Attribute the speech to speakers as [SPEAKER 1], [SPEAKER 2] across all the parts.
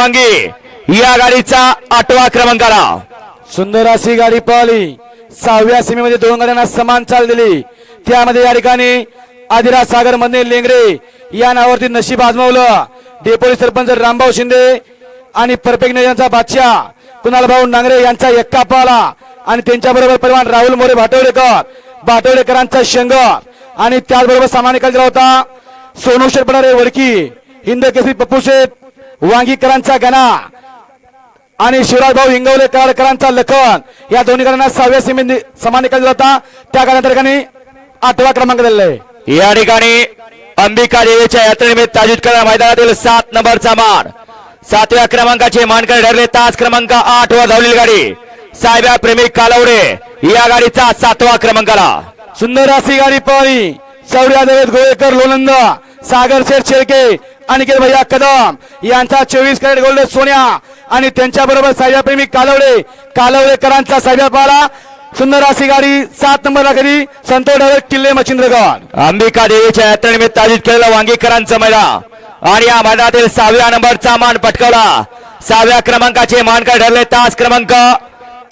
[SPEAKER 1] वांगी. या गाडीचा आठवा क्रमांकाला
[SPEAKER 2] सुंदर अशी गाडी पळाली. सहाव्या सीमेमध्ये दोन गाड्यांना समान चाल दिली. त्यामध्ये या ठिकाणी आदिराज सागरमध्ये लेंगरे या नावावरती नशीब आजमावलं. डेपोली सरपंच रामभाऊ शिंदे आणि परफेक्ट नियोजनचा बादशाह कुणाल भाऊ नांगरे यांचा एक्का पळाला. आणि त्यांच्या बरोबर राहुल मोरे भाटवडेकर भाटवडेकरांचा शंग. आणि त्याचबरोबर सामान्य होता सोनू शेरपणारे वडकी हिंद केसरी पप्पू शेठ वांगीकरांचा गणा आणि शिवराज भाऊ हिंगवले कारकरांचा लखन. या दोन्ही गाड्यांना सहाव्या सीमे समान निकाल दिला होता त्या गाड्या ठिकाणी आठवा क्रमांक दिलेला आहे.
[SPEAKER 1] या ठिकाणी अंबिका देवीच्या यात्रेनिमित्त आयोजित करणाऱ्या मैदानातील सात नंबरचा मान. सातव्या क्रमांकाचे मानकर ठरले. तास क्रमांक आठ वर धावलेली गाडी. साहेबा प्रेमी कालवडे. या गाडीचा सातवा क्रमांकाला.
[SPEAKER 2] सुंदर अशी गाडी पळाली चौड्या देवेत गोळेकर लोणंद सागर शेठ शेळके अनिकेत भैया कदम यांचा चोवीस कॅरेट गोल्ड सोन्या आणि त्यांच्या बरोबर साहेबा प्रेमी कालवडे कालवडेकरांचा साहेबा पाला सुंदर अशी गाडी सात नंबरला घरी संतोष ड्रायव्हर किल्ले मच्छिंद्रगड.
[SPEAKER 1] अंबिका देवीच्या यात्रेनिमित्त आयोजित केलेलं वांगीकरांचं मैदान आणि या मैदानातील सहाव्या नंबरचा मान पटकावला. सहाव्या क्रमांकाचे मानकर ठरले. तास क्रमांक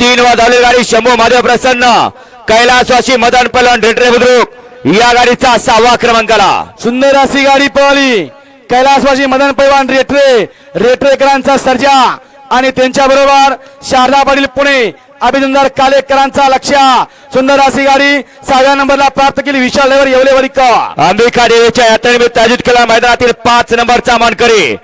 [SPEAKER 1] तीन वर धावलेली गाडी शंभू महादेव प्रसन्न कैलासवासी मदन पलन रेटरे बुद्रुक. या गाडीचा सहावा क्रमांकाला.
[SPEAKER 2] सुंदर अशी गाडी पळाली. कैलासवासी मदन पैवान रेटरे रेटरेकरांचा सर्जा आणि त्यांच्या बरोबर शारदा पाटील पुणे अभिनंदर कालेकरांचा लक्ष. सुंदर अशी गाडी सहाव्या नंबरला प्राप्त केली. विशाल लेवर येवले वरिकर
[SPEAKER 1] अंबिका देवीच्या यात्रेनिमित्त आयोजित केला मैदानातील पाच नंबरचा मानकरी.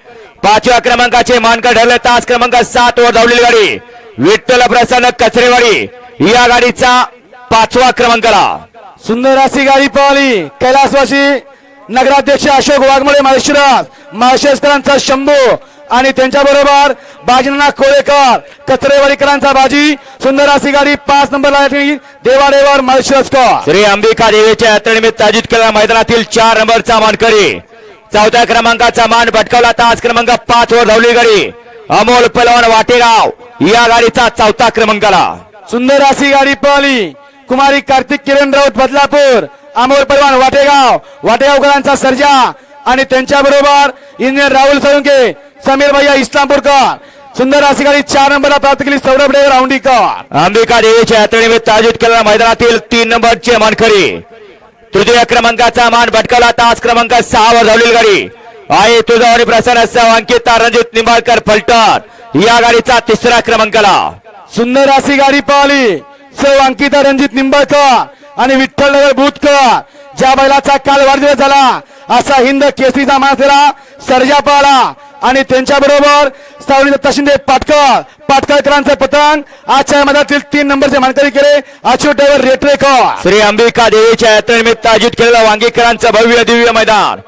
[SPEAKER 1] पाचव्या क्रमांकाचे मानकर ठरले. तास क्रमांक सात वर धावलेली गाडी. विठ्ठल प्रसन्न कचरेवाडी. या गाडीचा पाचवा क्रमांकाला.
[SPEAKER 2] सुंदर अशी गाडी पळाली. कैलासवासी नगराध्यक्ष अशोक वाघमोडे माळशिरस माळशेसकरांचा शंभू आणि त्यांच्या बरोबर बाजीनाना कोळेकर कचरेवाडीकरांचा बाजी. सुंदर अशी गाडी पाच नंबरला देवाडेवर माळशिरसकर
[SPEAKER 1] श्री अंबिका देवीच्या यात्रेनिमित्त आयोजित केलेल्या मैदानातील चार नंबरचा मानकरी. चौथ्या क्रमांकाचा मान भटकावला तास क्रमांक पाच वर धावली गाडी. अमोल पलवान वाटेगाव. या गाडीचा चौथा क्रमांकाला.
[SPEAKER 2] सुंदर अशी गाडी पळाली कुमारी कार्तिक किरण राऊत बदलापूर. अमोल परवान वाटेगाव. वाटेगावकरांचा सर्जा. आणि त्यांच्या बरोबर इंजिनियर राहुल सोळंके समीर भैया इस्लामपूरकर. सुंदर अशी गाडी चार नंबरला प्राप्त केली सौरभ डेवर औंडीकर
[SPEAKER 1] अंबिका देवीच्या यात्रेनिमित्त आयोजित केलेल्या मैदानातील तीन नंबरचे मानकरी. तृतीय क्रमांकाचा मान भटकावला तास क्रमांक सहा वर धावलेली गाडी. आहे तुझावणी प्रसन्न सह अंकिता रणजित निंबाळकर फलटण. या गाडीचा तिसरा क्रमांकाला.
[SPEAKER 2] सुंदर अशी गाडी पळाली सौ अंकिता रणजित निंबाळकर. आणि विठ्ठल नगर भूतकर ज्या बैलाचा काल वाढदिवस झाला असा हिंद केसरीचा माणसेला सर्जा पळाला. आणि त्यांच्या बरोबर सावणी तशिंदे पाटकर पाटकरकरांचे पतन. आजच्या मधातील तीन नंबरचे मानकरी केले. अच्युत ड्रायव्हर रेटरेकर
[SPEAKER 1] श्री अंबिका देवीच्या यात्रेनिमित्त आयोजित केलेलं वांगीकरांचं भव्य दिव्य मैदान.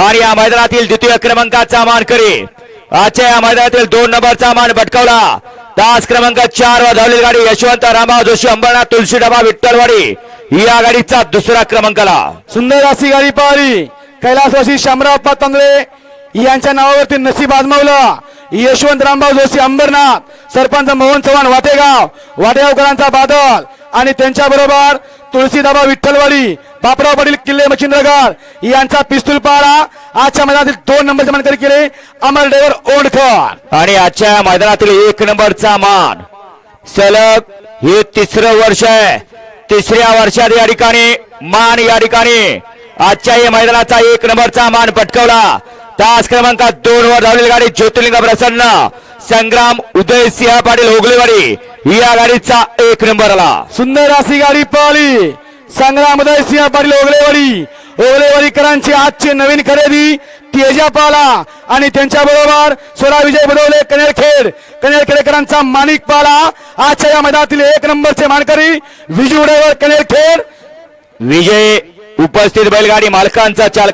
[SPEAKER 1] आणि या मैदानातील द्वितीय क्रमांकाचा मानकरी. आजच्या या मैदानातील दोन नंबरचा मान भटकावला. तास क्रमांक चार वर धावलेली गाडी यशवंत रामभाऊ जोशी अंबरनाथ तुलसी डबा विठ्ठलवाडी. या गाडीचा दुसरा क्रमांकाला
[SPEAKER 2] सुंदर अशी गाडी पळाली कैलासवासी शामराव तांदळे यांच्या नावावरती नशीब आजमावलं. यशवंत रामभाऊ जोशी अंबरनाथ सरपंच मोहन चव्हाण वाटेगाव वाटेगावकरांचा बादल आणि त्यांच्या बरोबर तुळशीदाबा विठ्ठलवाडी बापराव पाटील किल्ले मच्छिंद्रगड यांचा पिस्तूल पाळा आजच्या मैदानातील दोन नंबरचे मानकरी केले अमर ड्रायव्हर ओंडकर
[SPEAKER 1] आणि आजच्या मैदानातील एक नंबरचा मान सलग हे तिसरं वर्ष आहे. तिसऱ्या वर्षात या ठिकाणी मान या ठिकाणी. आजच्या या मैदानाचा एक नंबरचा मान पटकवला. तास क्रमांकात दोन वर धावलेली गाडी ज्योतिर्लिंग प्रसन्न. संग्राम उदय सिंह पाटील होगलेवाडी या गाडीचा एक नंबर आला
[SPEAKER 2] सुंदर अशी गाडी पळाली. संग्राम सिंह पाटील होगलेवाडी ओगलेवाडीकरांची आजची नवीन खरेदी तेजा पाला आणि त्यांच्या बरोबर सोळा विजय बुडवले कनेरखेड कनेरखेडकरांचा माणिक पाला. आजच्या या मैदानातील एक नंबरचे मानकरी विजय ड्रायव्हर कनेरखेड
[SPEAKER 1] विजय उपस्थित बैलगाडी मालकांचा चालक